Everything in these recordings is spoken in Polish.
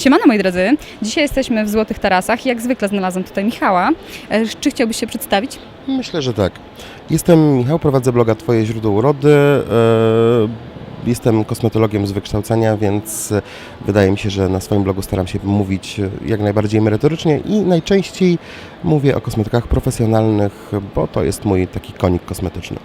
Siemano moi drodzy, dzisiaj jesteśmy w Złotych Tarasach jak zwykle znalazłam tutaj Michała. E, Czy chciałbyś się przedstawić? Myślę, że tak. Jestem Michał, prowadzę bloga Twoje źródło urody. e, Jestem kosmetologiem z wykształcenia, więc wydaje mi się, że na swoim blogu staram się mówić jak najbardziej merytorycznie i najczęściej mówię o kosmetykach profesjonalnych, bo to jest mój taki konik kosmetyczny.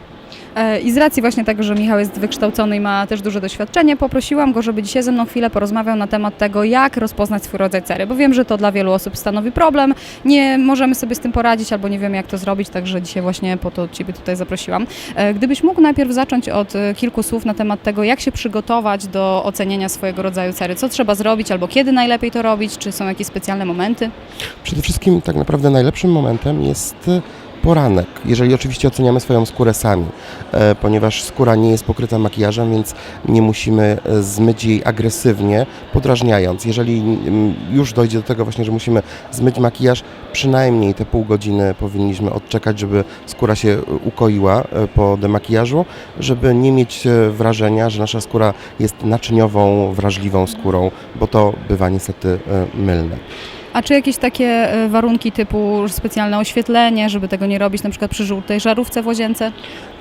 E, I z racji właśnie tego, że Michał jest wykształcony i ma też duże doświadczenie, poprosiłam go, żeby dzisiaj ze mną chwilę porozmawiał na temat tego, jak rozpoznać swój rodzaj cery, bo wiem, że to dla wielu osób stanowi problem, nie możemy sobie z tym poradzić albo nie wiemy, jak to zrobić, także dzisiaj właśnie po to Ciebie tutaj zaprosiłam. E, Gdybyś mógł najpierw zacząć od e, kilku słów na temat tego, jak się przygotować do ocenienia swojego rodzaju cery, co trzeba zrobić albo kiedy najlepiej to robić, czy są jakieś specjalne momenty? Przede wszystkim tak naprawdę najlepszym momentem jest poranek, jeżeli oczywiście oceniamy swoją skórę sami, e, ponieważ skóra nie jest pokryta makijażem, więc nie musimy e, zmyć jej agresywnie, podrażniając. Jeżeli już dojdzie do tego właśnie, że musimy zmyć makijaż, przynajmniej te pół godziny powinniśmy odczekać, żeby skóra się e, ukoiła po demakijażu, żeby nie mieć wrażenia, że nasza skóra jest naczyniową, wrażliwą skórą, bo to bywa niestety mylne. A czy jakieś takie e, warunki typu specjalne oświetlenie, żeby tego nie robić na przykład przy żółtej żarówce w łazience?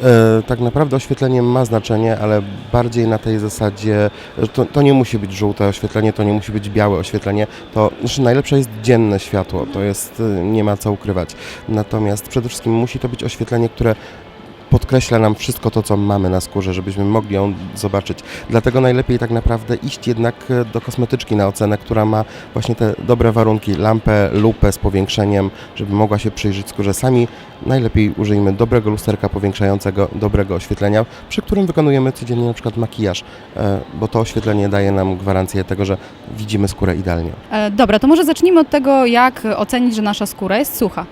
E, tak naprawdę oświetlenie ma znaczenie, ale bardziej na tej zasadzie, to, to nie musi być żółte oświetlenie, to nie musi być białe oświetlenie, to znaczy najlepsze jest dzienne światło, to jest, e, nie ma co ukrywać. Natomiast przede wszystkim musi to być oświetlenie, które podkreśla nam wszystko to, co mamy na skórze, żebyśmy mogli ją zobaczyć. Dlatego najlepiej tak naprawdę iść jednak e, do kosmetyczki na ocenę, która ma właśnie te dobre warunki, lampę, lupę z powiększeniem, żeby mogła się przyjrzeć skórze sami. Najlepiej użyjmy dobrego lusterka powiększającego, dobrego oświetlenia, przy którym wykonujemy codziennie na przykład makijaż, e, bo to oświetlenie daje nam gwarancję tego, że widzimy skórę idealnie. E, Dobra, to może zacznijmy od tego, jak ocenić, że nasza skóra jest sucha.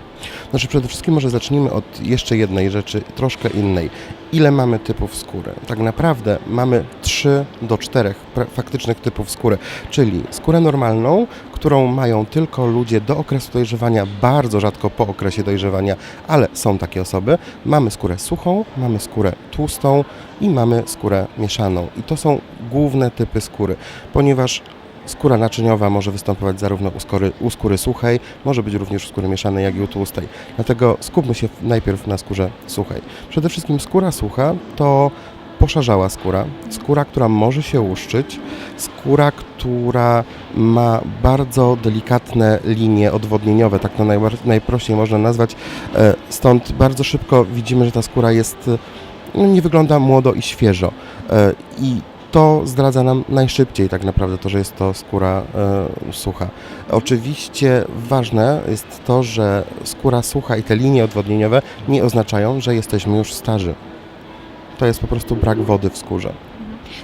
Znaczy przede wszystkim może zacznijmy od jeszcze jednej rzeczy, troszkę innej. Ile mamy typów skóry? Tak naprawdę mamy 3 do 4 pra- faktycznych typów skóry, czyli skórę normalną, którą mają tylko ludzie do okresu dojrzewania, bardzo rzadko po okresie dojrzewania, ale są takie osoby. Mamy skórę suchą, mamy skórę tłustą i mamy skórę mieszaną. I to są główne typy skóry, ponieważ Skóra naczyniowa może występować zarówno u skóry, u skóry suchej, może być również u skóry mieszanej, jak i u tłustej. Dlatego skupmy się najpierw na skórze suchej. Przede wszystkim skóra sucha to poszarzała skóra, skóra, która może się łuszczyć, skóra, która ma bardzo delikatne linie odwodnieniowe, tak to najprościej można nazwać. E, Stąd bardzo szybko widzimy, że ta skóra jest, no, nie wygląda młodo i świeżo. E, I to zdradza nam najszybciej tak naprawdę to, że jest to skóra e, sucha. Oczywiście ważne jest to, że skóra sucha i te linie odwodnieniowe nie oznaczają, że jesteśmy już starzy. To jest po prostu brak wody w skórze.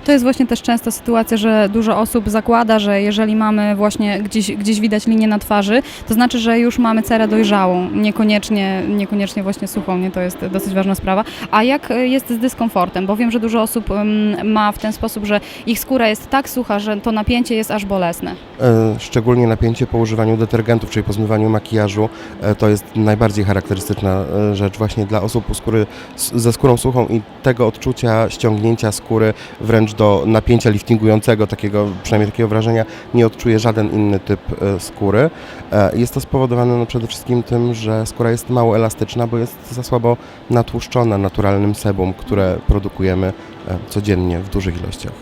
To jest właśnie też częsta sytuacja, że dużo osób zakłada, że jeżeli mamy właśnie gdzieś, gdzieś widać linię na twarzy, to znaczy, że już mamy cerę dojrzałą, niekoniecznie, niekoniecznie właśnie suchą, nie? to jest dosyć ważna sprawa. A jak jest z dyskomfortem? Bo wiem, że dużo osób mm, ma w ten sposób, że ich skóra jest tak sucha, że to napięcie jest aż bolesne. E, Szczególnie napięcie po używaniu detergentów, czyli po zmywaniu makijażu, e, to jest najbardziej charakterystyczna e, rzecz właśnie dla osób skóry, ze skórą suchą i tego odczucia ściągnięcia skóry wręcz do napięcia liftingującego, takiego, przynajmniej takiego wrażenia nie odczuje żaden inny typ e, skóry. E, Jest to spowodowane no, przede wszystkim tym, że skóra jest mało elastyczna, bo jest za słabo natłuszczona naturalnym sebum, które produkujemy e, codziennie w dużych ilościach.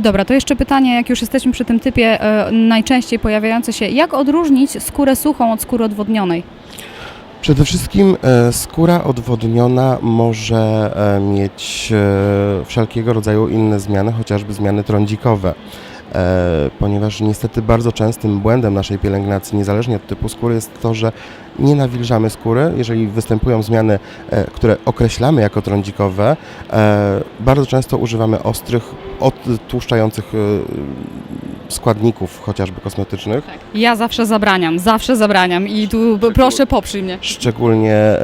Dobra, to jeszcze pytanie, jak już jesteśmy przy tym typie najczęściej pojawiające się, jak odróżnić skórę suchą od skóry odwodnionej? Przede wszystkim e, skóra odwodniona może e, mieć e, wszelkiego rodzaju inne zmiany, chociażby zmiany trądzikowe. Ponieważ niestety bardzo częstym błędem naszej pielęgnacji, niezależnie od typu skóry, jest to, że nie nawilżamy skóry. Jeżeli występują zmiany, które określamy jako trądzikowe, bardzo często używamy ostrych, odtłuszczających składników, chociażby kosmetycznych. Ja zawsze zabraniam, zawsze zabraniam i tu proszę poprzyj mnie. Szczególnie e,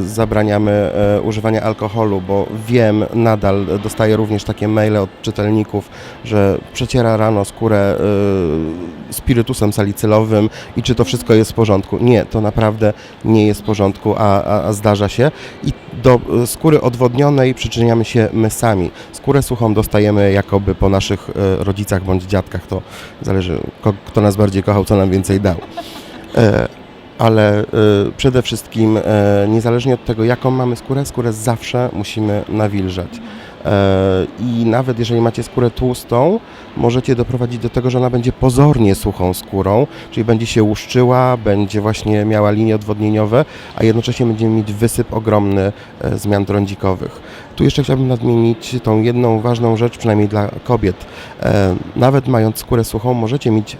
zabraniamy e, używania alkoholu, bo wiem, nadal dostaję również takie maile od czytelników, że przeciera rano skórę spirytusem salicylowym i czy to wszystko jest w porządku. Nie, to naprawdę nie jest w porządku, a, a, a zdarza się. I do e, skóry odwodnionej przyczyniamy się my sami. Skórę suchą dostajemy jakoby po naszych e, rodzicach bądź dziadkach. To zależy, kto nas bardziej kochał, co nam więcej dał. E, ale przede wszystkim, niezależnie od tego, jaką mamy skórę, skórę zawsze musimy nawilżać. E, I nawet jeżeli macie skórę tłustą, możecie doprowadzić do tego, że ona będzie pozornie suchą skórą, czyli będzie się łuszczyła, będzie właśnie miała linie odwodnieniowe, a jednocześnie będziemy mieć wysyp ogromny e, zmian trądzikowych. Tu jeszcze chciałbym nadmienić tą jedną ważną rzecz, przynajmniej dla kobiet. E, Nawet mając skórę suchą, możecie mieć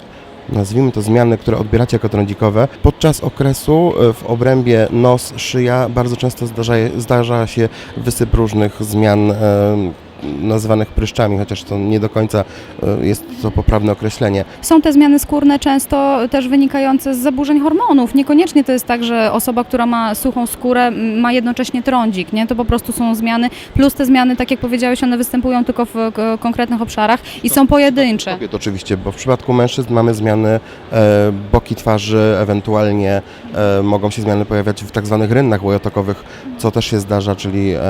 nazwijmy to zmiany, które odbieracie jako trądzikowe. Podczas okresu e, w obrębie nos, szyja bardzo często zdarza, zdarza się wysyp różnych zmian nazywanych pryszczami, chociaż to nie do końca e, jest to poprawne określenie. Są te zmiany skórne często też wynikające z zaburzeń hormonów. Niekoniecznie to jest tak, że osoba, która ma suchą skórę, ma jednocześnie trądzik, nie? To po prostu są zmiany, plus te zmiany, tak jak powiedziałeś, one występują tylko w konkretnych obszarach i są pojedyncze. Kobiet oczywiście, bo w przypadku mężczyzn mamy zmiany e, boki twarzy, ewentualnie e, mogą się zmiany pojawiać w tak zwanych rynnach łojotokowych, co też się zdarza, czyli e,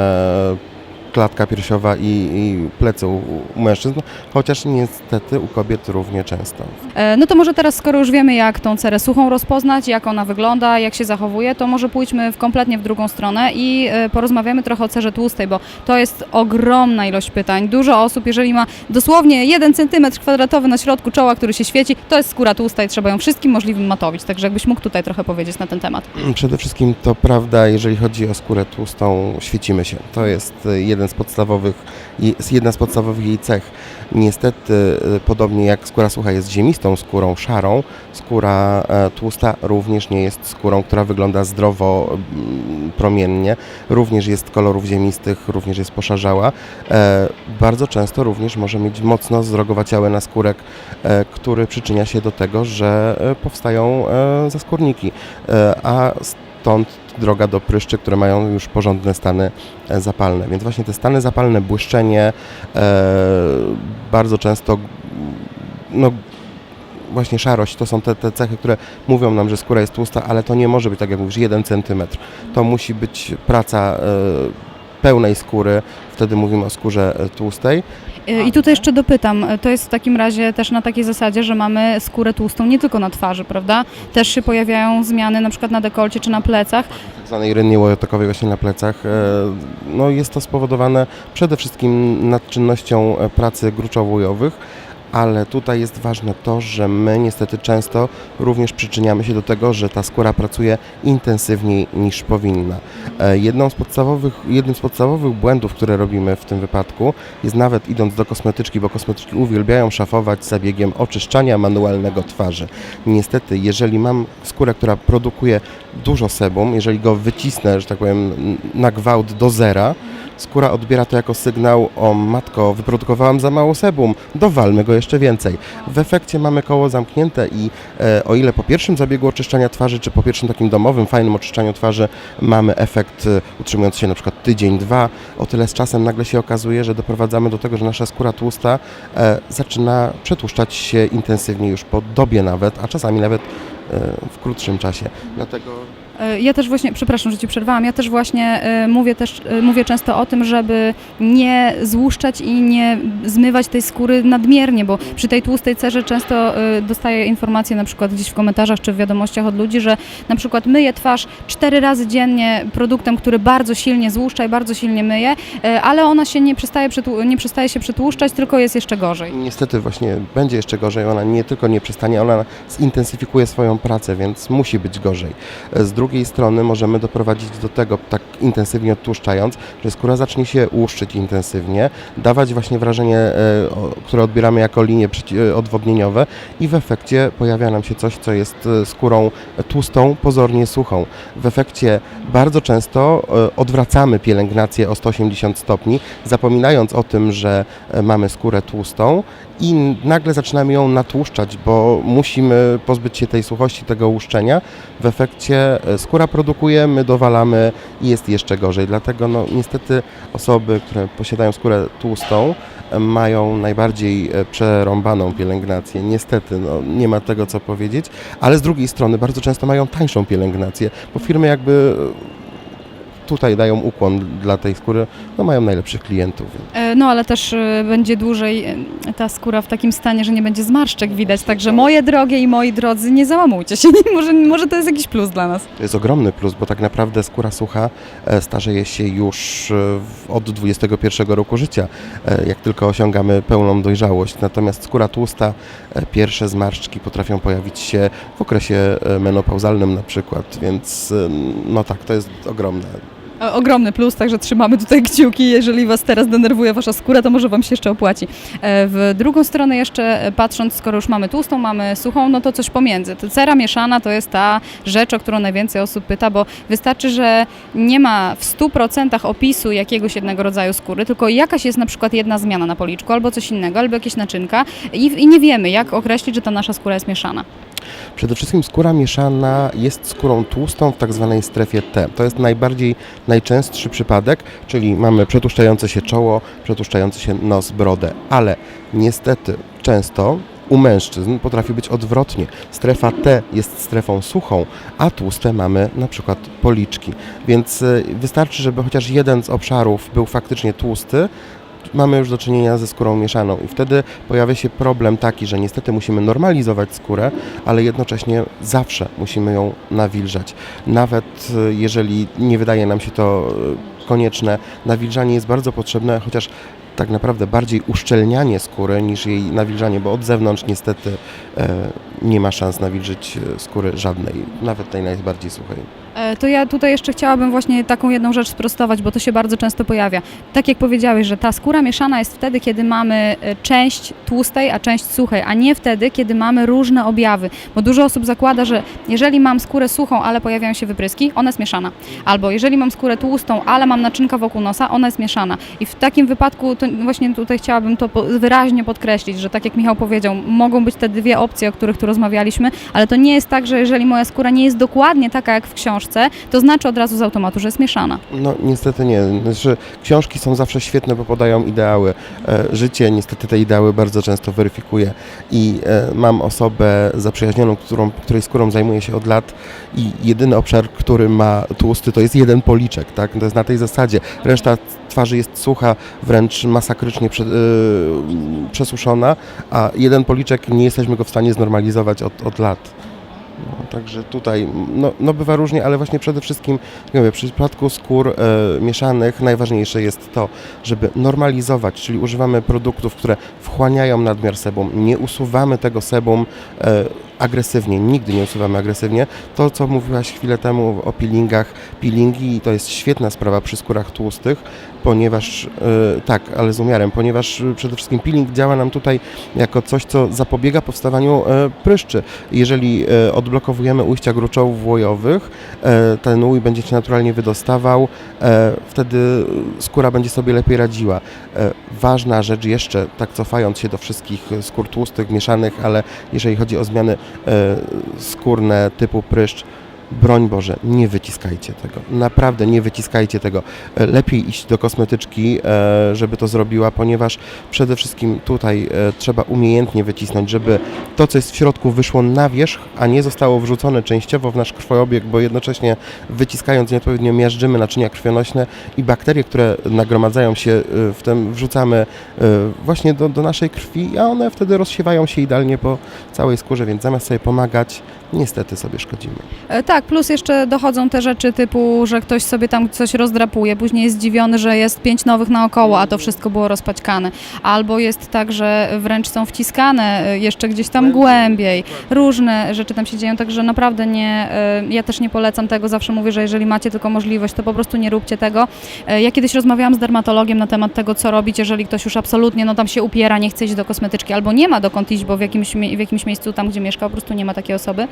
klatka piersiowa i, i plecy u, u mężczyzn, chociaż niestety u kobiet równie często. E, No to może teraz, skoro już wiemy, jak tą cerę suchą rozpoznać, jak ona wygląda, jak się zachowuje, to może pójdźmy w kompletnie w drugą stronę i e, porozmawiamy trochę o cerze tłustej, bo to jest ogromna ilość pytań. Dużo osób, jeżeli ma dosłownie 1 cm kwadratowy na środku czoła, który się świeci, to jest skóra tłusta i trzeba ją wszystkim możliwym matowić. Także jakbyś mógł tutaj trochę powiedzieć na ten temat. Przede wszystkim to prawda, jeżeli chodzi o skórę tłustą, świecimy się. To jest e, jeden z podstawowych, jedna z podstawowych jej cech. Niestety, e, podobnie jak skóra sucha jest ziemistą skórą, szarą, skóra e, tłusta również nie jest skórą, która wygląda zdrowo, mm, promiennie. Również jest kolorów ziemistych, również jest poszarzała. E, Bardzo często również może mieć mocno zrogowaciały naskórek, e, który przyczynia się do tego, że powstają zaskórniki. A stąd droga do pryszczy, które mają już porządne stany e, zapalne. Więc właśnie te stany zapalne, błyszczenie, e, bardzo często no, właśnie szarość, to są te, te cechy, które mówią nam, że skóra jest tłusta, ale to nie może być, tak jak mówisz, jeden centymetr. To musi być praca e, pełnej skóry, wtedy mówimy o skórze tłustej. E, I tutaj jeszcze dopytam, e, to jest w takim razie też na takiej zasadzie, że mamy skórę tłustą nie tylko na twarzy, prawda? Też się pojawiają zmiany na przykład na dekolcie czy na plecach. tak zwanej rynnie łojotokowej właśnie na plecach. E, No jest to spowodowane przede wszystkim nadczynnością pracy gruczowo-łojowych, ale tutaj jest ważne to, że my niestety często również przyczyniamy się do tego, że ta skóra pracuje intensywniej niż powinna. E, Jedną z podstawowych, jednym z podstawowych błędów, które robimy w tym wypadku jest nawet idąc do kosmetyczki, bo kosmetyczki uwielbiają szafować zabiegiem oczyszczania manualnego twarzy. Niestety, jeżeli mam skórę, która produkuje dużo sebum, jeżeli go wycisnę, że tak powiem, na gwałt do zera, skóra odbiera to jako sygnał, o matko, wyprodukowałam za mało sebum, dowalmy go jeszcze więcej. W efekcie mamy koło zamknięte i e, o ile po pierwszym zabiegu oczyszczania twarzy, czy po pierwszym takim domowym, fajnym oczyszczaniu twarzy mamy efekt e, utrzymujący się na przykład tydzień, dwa, o tyle z czasem nagle się okazuje, że doprowadzamy do tego, że nasza skóra tłusta e, zaczyna przetłuszczać się intensywnie już po dobie nawet, a czasami nawet e, w krótszym czasie. Dlatego Ja też właśnie, przepraszam, że Ci przerwałam, ja też właśnie e, mówię, też, e, mówię często o tym, żeby nie złuszczać i nie zmywać tej skóry nadmiernie, bo przy tej tłustej cerze często e, dostaję informacje na przykład gdzieś w komentarzach czy w wiadomościach od ludzi, że na przykład myję twarz cztery razy dziennie produktem, który bardzo silnie złuszcza i bardzo silnie myje, e, ale ona się nie przestaje, nie przestaje się przytłuszczać, tylko jest jeszcze gorzej. Niestety właśnie będzie jeszcze gorzej, ona nie tylko nie przestanie, ona zintensyfikuje swoją pracę, więc musi być gorzej. Z drugiej strony możemy doprowadzić do tego, tak intensywnie odtłuszczając, że skóra zacznie się łuszczyć intensywnie, dawać właśnie wrażenie, e, które odbieramy jako linie e, odwodnieniowe i w efekcie pojawia nam się coś, co jest e, skórą tłustą, pozornie suchą. W efekcie bardzo często odwracamy pielęgnację o 180 stopni, zapominając o tym, że mamy skórę tłustą i nagle zaczynamy ją natłuszczać, bo musimy pozbyć się tej suchości, tego łuszczenia. W efekcie skóra produkuje, my dowalamy i jest jeszcze gorzej. Dlatego no, niestety osoby, które posiadają skórę tłustą, mają najbardziej e, przerąbaną pielęgnację. Niestety, no, nie ma tego co powiedzieć, ale z drugiej strony bardzo często mają tańszą pielęgnację, bo firmy jakby e, tutaj dają ukłon dla tej skóry, no mają najlepszych klientów. E, No ale też e, będzie dłużej e, ta skóra w takim stanie, że nie będzie zmarszczek widać. Także moje drogie i moi drodzy, nie załamujcie się. może, może to jest jakiś plus dla nas. To jest ogromny plus, bo tak naprawdę skóra sucha starzeje się już od 21 roku życia, jak tylko osiągamy pełną dojrzałość. Natomiast skóra tłusta, pierwsze zmarszczki potrafią pojawić się w okresie menopauzalnym na przykład, więc no tak, to jest ogromne. Ogromny plus, także trzymamy tutaj kciuki. Jeżeli Was teraz denerwuje Wasza skóra, to może Wam się jeszcze opłaci. E, W drugą stronę jeszcze e, patrząc, skoro już mamy tłustą, mamy suchą, no to coś pomiędzy. To cera mieszana to jest ta rzecz, o którą najwięcej osób pyta, bo wystarczy, że nie ma w 100% opisu jakiegoś jednego rodzaju skóry, tylko jakaś jest na przykład jedna zmiana na policzku, albo coś innego, albo jakieś naczynka i, i nie wiemy, jak określić, że ta nasza skóra jest mieszana. Przede wszystkim skóra mieszana jest skórą tłustą w tak zwanej strefie T. To jest najbardziej najczęstszy przypadek, czyli mamy przetłuszczające się czoło, przetłuszczający się nos, brodę, ale niestety często u mężczyzn potrafi być odwrotnie. Strefa T jest strefą suchą, a tłuste mamy na przykład policzki. Więc y, wystarczy, żeby chociaż jeden z obszarów był faktycznie tłusty, mamy już do czynienia ze skórą mieszaną i wtedy pojawia się problem taki, że niestety musimy normalizować skórę, ale jednocześnie zawsze musimy ją nawilżać. Nawet y, jeżeli nie wydaje nam się to y, konieczne, nawilżanie jest bardzo potrzebne, chociaż tak naprawdę bardziej uszczelnianie skóry niż jej nawilżanie, bo od zewnątrz niestety e, nie ma szans nawilżyć e, skóry żadnej, nawet tej najbardziej suchej. E, To ja tutaj jeszcze chciałabym właśnie taką jedną rzecz sprostować, bo to się bardzo często pojawia. Tak jak powiedziałeś, że ta skóra mieszana jest wtedy, kiedy mamy e, część tłustej, a część suchej, a nie wtedy, kiedy mamy różne objawy. Bo dużo osób zakłada, że jeżeli mam skórę suchą, ale pojawiają się wypryski, ona jest mieszana. Albo jeżeli mam skórę tłustą, ale mam naczynka wokół nosa, ona jest mieszana. I w takim wypadku właśnie tutaj chciałabym to wyraźnie podkreślić, że tak jak Michał powiedział, mogą być te dwie opcje, o których tu rozmawialiśmy, ale to nie jest tak, że jeżeli moja skóra nie jest dokładnie taka jak w książce, to znaczy od razu z automatu, że jest mieszana. No niestety nie. Znaczy, książki są zawsze świetne, bo podają ideały. E, życie niestety te ideały bardzo często weryfikuje i e, mam osobę zaprzyjaźnioną, którą, której skórą zajmuję się od lat i jedyny obszar, który ma tłusty, to jest jeden policzek, tak? To jest na tej zasadzie. Reszta twarzy jest sucha, wręcz masakrycznie prze, e, przesuszona, a jeden policzek nie jesteśmy go w stanie znormalizować od, od lat. No, także tutaj no, no bywa różnie, ale właśnie przede wszystkim mówię, w przypadku skór e, mieszanych najważniejsze jest to, żeby normalizować, czyli używamy produktów, które wchłaniają nadmiar sebum, nie usuwamy tego sebum e, agresywnie, nigdy nie usuwamy agresywnie. To, co mówiłaś chwilę temu o peelingach, peelingi to jest świetna sprawa przy skórach tłustych, ponieważ, e, tak, ale z umiarem, ponieważ e, przede wszystkim peeling działa nam tutaj jako coś, co zapobiega powstawaniu e, pryszczy. Jeżeli e, odblokowujemy ujścia gruczołów łojowych, e, ten łój będzie się naturalnie wydostawał, wtedy skóra będzie sobie lepiej radziła. Ważna rzecz jeszcze, tak cofając się do wszystkich skór tłustych, mieszanych, ale jeżeli chodzi o zmiany skórne typu pryszcz, broń Boże, nie wyciskajcie tego. Naprawdę nie wyciskajcie tego. E, Lepiej iść do kosmetyczki, e, żeby to zrobiła, ponieważ przede wszystkim tutaj e, trzeba umiejętnie wycisnąć, żeby to, co jest w środku, wyszło na wierzch, a nie zostało wrzucone częściowo w nasz krwobieg, bo jednocześnie wyciskając nieodpowiednio miażdżymy naczynia krwionośne i bakterie, które nagromadzają się w tym, wrzucamy właśnie do, do naszej krwi, a one wtedy rozsiewają się idealnie po całej skórze, więc zamiast sobie pomagać, niestety sobie szkodzimy. E, Tak, plus jeszcze dochodzą te rzeczy typu, że ktoś sobie tam coś rozdrapuje, później jest zdziwiony, że jest pięć nowych naokoło, a to wszystko było rozpaćkane. Albo jest tak, że wręcz są wciskane e, jeszcze gdzieś tam głębiej. Różne rzeczy tam się dzieją, także naprawdę nie, e, ja też nie polecam tego, zawsze mówię, że jeżeli macie tylko możliwość, to po prostu nie róbcie tego. E, Ja kiedyś rozmawiałam z dermatologiem na temat tego, co robić, jeżeli ktoś już absolutnie no tam się upiera, nie chce iść do kosmetyczki, albo nie ma dokąd iść, bo w jakimś, w jakimś miejscu tam, gdzie mieszka, po prostu nie ma takiej osoby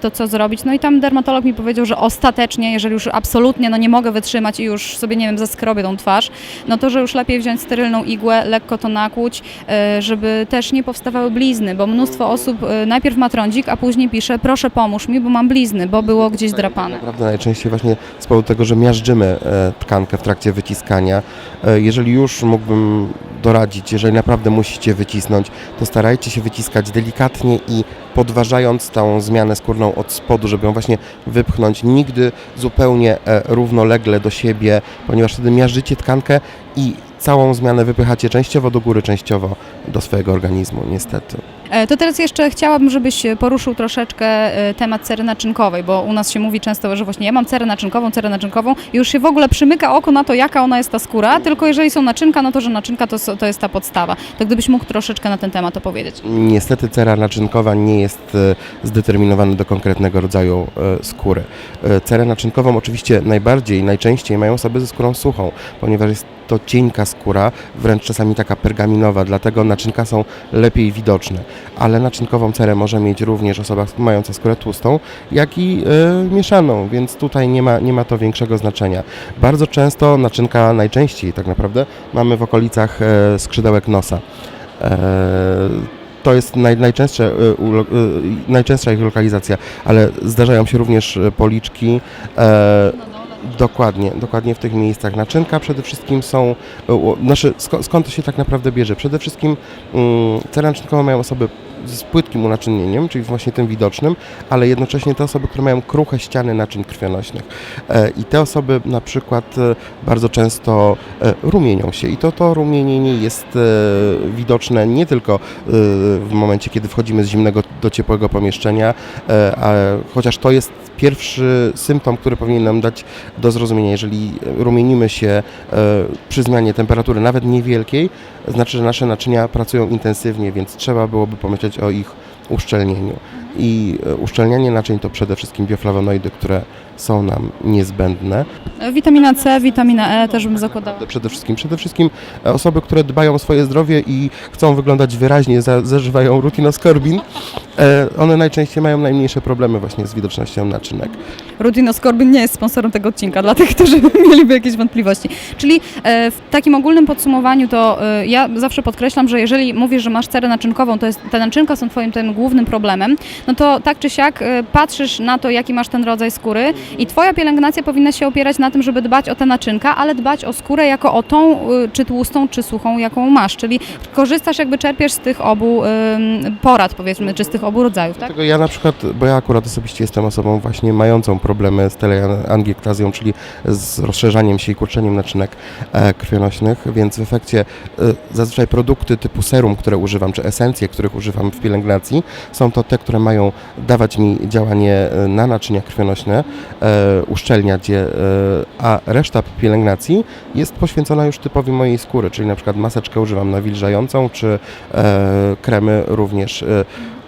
to co zrobić. No i tam dermatolog mi powiedział, że ostatecznie, jeżeli już absolutnie no nie mogę wytrzymać i już sobie, nie wiem, zaskrobię tą twarz, no to, że już lepiej wziąć sterylną igłę, lekko to nakłuć, e, żeby też nie powstawały blizny, bo mnóstwo osób e, najpierw ma trądzik, a później pisze, proszę pomóż mi, bo mam blizny, bo było gdzieś drapane. Naprawdę najczęściej właśnie z powodu tego, że miażdżymy e, tkankę w trakcie wyciskania. E, Jeżeli już mógłbym doradzić, jeżeli naprawdę musicie wycisnąć, to starajcie się wyciskać delikatnie i podważając tą zmianę skórną od spodu, żeby ją właśnie wypchnąć. Nigdy zupełnie e, równolegle do siebie, ponieważ wtedy miażdżycie tkankę i całą zmianę wypychacie częściowo do góry, częściowo do swojego organizmu, niestety. E, To teraz jeszcze chciałabym, żebyś poruszył troszeczkę e, temat cery naczynkowej, bo u nas się mówi często, że właśnie ja mam cerę naczynkową, cerę naczynkową i już się w ogóle przymyka oko na to, jaka ona jest ta skóra, tylko jeżeli są naczynka, no to że naczynka to, to jest ta podstawa. To gdybyś mógł troszeczkę na ten temat opowiedzieć. Niestety cera naczynkowa nie jest e, zdeterminowana do konkretnego rodzaju skóry. Cerę naczynkową oczywiście najbardziej, najczęściej mają osoby ze skórą suchą, ponieważ jest to cienka skóra, wręcz czasami taka pergaminowa, dlatego naczynka są lepiej widoczne. Ale naczynkową cerę może mieć również osoba mająca skórę tłustą, jak i e, mieszaną, więc tutaj nie ma, nie ma to większego znaczenia. Bardzo często naczynka, najczęściej tak naprawdę, mamy w okolicach e, skrzydełek nosa. E, to jest naj, najczęstsze, najczęstsza ich lokalizacja, ale zdarzają się również policzki. Dokładnie, dokładnie w tych miejscach. Naczynka przede wszystkim są, e, znaczy skąd, to się tak naprawdę bierze? Przede wszystkim mm, cerę naczynkową mają osoby z płytkim unaczynieniem, czyli właśnie tym widocznym, ale jednocześnie te osoby, które mają kruche ściany naczyń krwionośnych. E, I te osoby na przykład e, bardzo często e, rumienią się i to to rumienienie jest widoczne nie tylko w momencie, kiedy wchodzimy z zimnego do ciepłego pomieszczenia, chociaż to jest pierwszy symptom, który powinien nam dać do zrozumienia. Jeżeli rumienimy się przy zmianie temperatury, nawet niewielkiej, znaczy, że nasze naczynia pracują intensywnie, więc trzeba byłoby pomyśleć o ich uszczelnieniu. I e, uszczelnianie naczyń to przede wszystkim bioflawonoidy, które są nam niezbędne. Witamina C, witamina E też bym zakładała. Przede wszystkim, przede wszystkim e, osoby, które dbają o swoje zdrowie i chcą wyglądać wyraźnie, za, zażywają rutinoskorbin, one najczęściej mają najmniejsze problemy właśnie z widocznością naczynek. Rutinoskorbin nie jest sponsorem tego odcinka, dla tych, którzy mieliby jakieś wątpliwości. Czyli e, w takim ogólnym podsumowaniu to e, ja zawsze podkreślam, że jeżeli mówisz, że masz cerę naczynkową, to jest, te naczynka są twoim tym głównym problemem, no to tak czy siak e, patrzysz na to, jaki masz ten rodzaj skóry i twoja pielęgnacja powinna się opierać na tym, żeby dbać o te naczynka, ale dbać o skórę jako o tą, e, czy tłustą, czy suchą, jaką masz. Czyli korzystasz, jakby czerpiesz z tych obu porad, powiedzmy, czy z tych obu rodzajów, tak? Dlatego ja na przykład, bo ja akurat osobiście jestem osobą właśnie mającą problemy z teleangiektazją, czyli z rozszerzaniem się i kurczeniem naczynek e, krwionośnych, więc w efekcie e, zazwyczaj produkty typu serum, które używam, czy esencje, których używam w pielęgnacji, są to te, które mają dawać mi działanie e, na naczynia krwionośne, uszczelniać je, a reszta pielęgnacji jest poświęcona już typowi mojej skóry, czyli na przykład maseczkę używam nawilżającą, czy kremy również.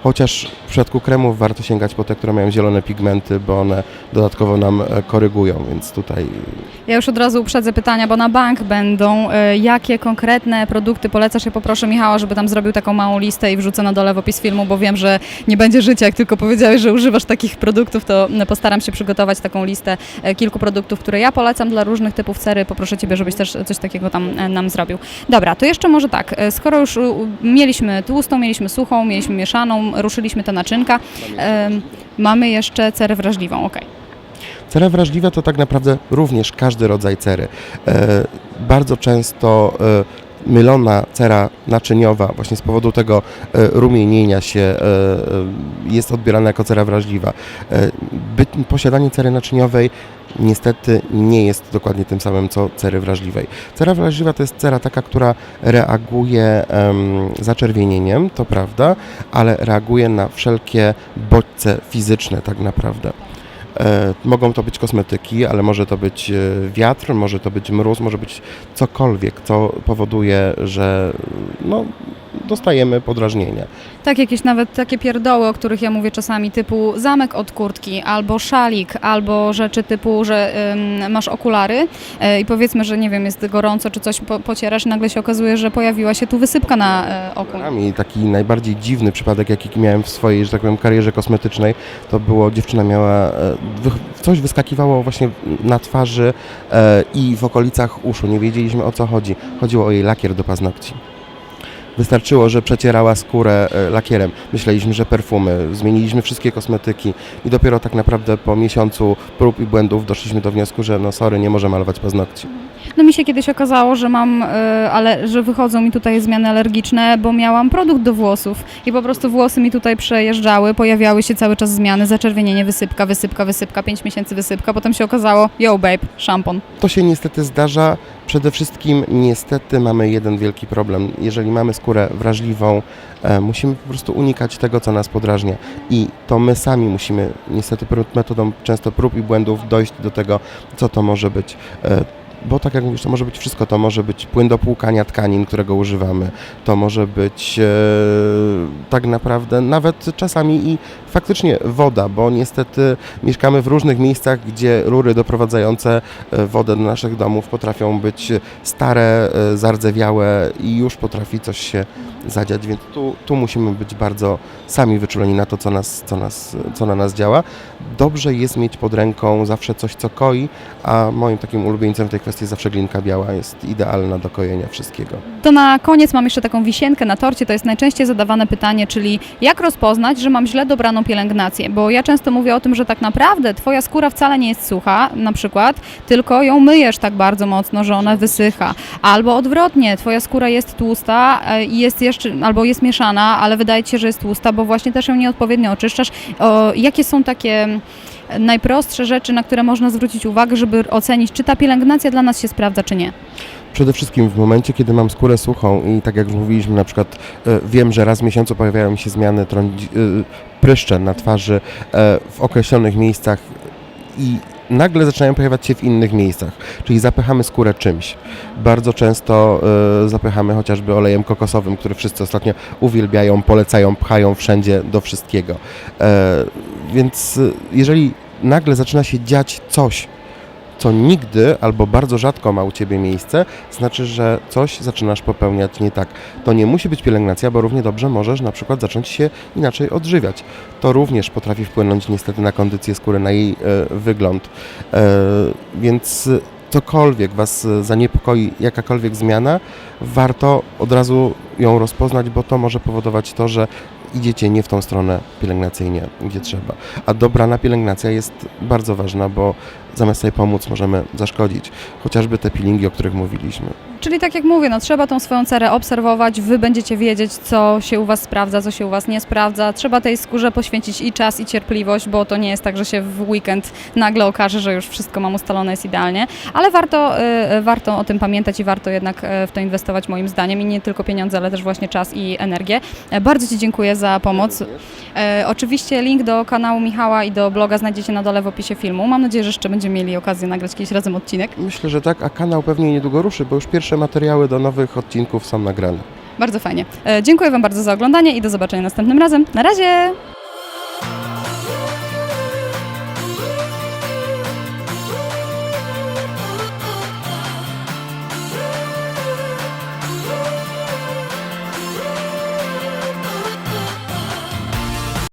Chociaż w przypadku kremów warto sięgać po te, które mają zielone pigmenty, bo one dodatkowo nam e, korygują, więc tutaj Ja już od razu uprzedzę pytania, bo na bank będą. E, Jakie konkretne produkty polecasz? Ja poproszę Michała, żeby tam zrobił taką małą listę i wrzucę na dole w opis filmu, bo wiem, że nie będzie życia. Jak tylko powiedziałeś, że używasz takich produktów, to postaram się przygotować taką listę e, kilku produktów, które ja polecam dla różnych typów cery. Poproszę Ciebie, żebyś też coś takiego tam nam zrobił. Dobra, to jeszcze może tak. Skoro już mieliśmy tłustą, mieliśmy suchą, mieliśmy mieszaną, ruszyliśmy te naczynka, mamy jeszcze cerę wrażliwą. Okej. Cera wrażliwa to tak naprawdę również każdy rodzaj cery. E, bardzo często e, mylona cera naczyniowa właśnie z powodu tego e, rumienienia się jest odbierana jako cera wrażliwa. Posiadanie cery naczyniowej niestety nie jest dokładnie tym samym co cery wrażliwej. Cera wrażliwa to jest cera taka, która reaguje em, zaczerwienieniem, to prawda, ale reaguje na wszelkie bodźce fizyczne tak naprawdę. E, mogą to być kosmetyki, ale może to być e, wiatr, może to być mróz, może być cokolwiek, co powoduje, że no, dostajemy podrażnienia. Tak, jakieś nawet takie pierdoły, o których ja mówię czasami, typu zamek od kurtki, albo szalik, albo rzeczy typu, że ym, masz okulary e, i powiedzmy, że nie wiem, jest gorąco, czy coś po, pocierasz nagle się okazuje, że pojawiła się tu wysypka na e, oku. I taki najbardziej dziwny przypadek, jaki miałem w swojej, że tak powiem, karierze kosmetycznej, to było, dziewczyna miała, e, wy, coś wyskakiwało właśnie na twarzy i w okolicach uszu. Nie wiedzieliśmy o co chodzi. Chodziło o jej lakier do paznokci. Wystarczyło, że przecierała skórę e, lakierem. Myśleliśmy, że perfumy, zmieniliśmy wszystkie kosmetyki i dopiero tak naprawdę po miesiącu prób i błędów doszliśmy do wniosku, że no sorry, nie może malować paznokci. No mi się kiedyś okazało, że mam, y, ale że wychodzą mi tutaj zmiany alergiczne, bo miałam produkt do włosów i po prostu włosy mi tutaj przejeżdżały, pojawiały się cały czas zmiany, zaczerwienienie, wysypka, wysypka, wysypka, 5 miesięcy wysypka, potem się okazało, yo babe, szampon. To się niestety zdarza. Przede wszystkim niestety mamy jeden wielki problem. Jeżeli mamy skórę wrażliwą, e, musimy po prostu unikać tego, co nas podrażnia. I to my sami musimy niestety metodą często prób i błędów dojść do tego, co to może być. E, bo tak jak mówisz, to może być wszystko. To może być płyn do płukania tkanin, którego używamy. To może być e, tak naprawdę nawet czasami i faktycznie woda, bo niestety mieszkamy w różnych miejscach, gdzie rury doprowadzające e, wodę do naszych domów potrafią być stare, e, zardzewiałe i już potrafi coś się zadziać, więc tu, tu musimy być bardzo sami wyczuleni na to, co, nas, co, nas, co na nas działa. Dobrze jest mieć pod ręką zawsze coś, co koi, a moim takim ulubieńcem w tej kwestii zawsze glinka biała, jest idealna do kojenia wszystkiego. To na koniec mam jeszcze taką wisienkę na torcie, to jest najczęściej zadawane pytanie, czyli jak rozpoznać, że mam źle dobraną pielęgnację, bo ja często mówię o tym, że tak naprawdę twoja skóra wcale nie jest sucha, na przykład, tylko ją myjesz tak bardzo mocno, że ona wysycha, albo odwrotnie, twoja skóra jest tłusta e, i jest jeszcze, albo jest mieszana, ale wydaje ci się, że jest tłusta, bo właśnie też ją nieodpowiednio oczyszczasz. O, jakie są takie najprostsze rzeczy, na które można zwrócić uwagę, żeby ocenić, czy ta pielęgnacja dla nas się sprawdza, czy nie? Przede wszystkim w momencie, kiedy mam skórę suchą i tak jak już mówiliśmy, na przykład e, wiem, że raz w miesiącu pojawiają się zmiany trądzi, e, pryszcze na twarzy e, w określonych miejscach i nagle zaczynają pojawiać się w innych miejscach, czyli zapychamy skórę czymś. Bardzo często zapychamy chociażby olejem kokosowym, który wszyscy ostatnio uwielbiają, polecają, pchają wszędzie do wszystkiego. Więc e, jeżeli nagle zaczyna się dziać coś, co nigdy albo bardzo rzadko ma u Ciebie miejsce, znaczy, że coś zaczynasz popełniać nie tak. To nie musi być pielęgnacja, bo równie dobrze możesz na przykład zacząć się inaczej odżywiać. To również potrafi wpłynąć niestety na kondycję skóry, na jej e, wygląd. E, więc cokolwiek Was e, zaniepokoi, jakakolwiek zmiana, warto od razu ją rozpoznać, bo to może powodować to, że idziecie nie w tą stronę pielęgnacyjnie, gdzie trzeba. A dobrana pielęgnacja jest bardzo ważna, bo zamiast sobie pomóc, możemy zaszkodzić. Chociażby te peelingi, o których mówiliśmy. Czyli tak jak mówię, no trzeba tą swoją cerę obserwować, wy będziecie wiedzieć, co się u was sprawdza, co się u was nie sprawdza. Trzeba tej skórze poświęcić i czas, i cierpliwość, bo to nie jest tak, że się w weekend nagle okaże, że już wszystko mam ustalone, jest idealnie. Ale warto, y, warto o tym pamiętać i warto jednak y, w to inwestować moim zdaniem i nie tylko pieniądze, ale też właśnie czas i energię. E, Bardzo Ci dziękuję za pomoc. E, oczywiście link do kanału Michała i do bloga znajdziecie na dole w opisie filmu. Mam nadzieję, że jeszcze będziemy mieli okazję nagrać kiedyś razem odcinek. Myślę, że tak, a kanał pewnie niedługo ruszy, bo już pierwsze materiały do nowych odcinków są nagrane. Bardzo fajnie. E, Dziękuję Wam bardzo za oglądanie i do zobaczenia następnym razem. Na razie!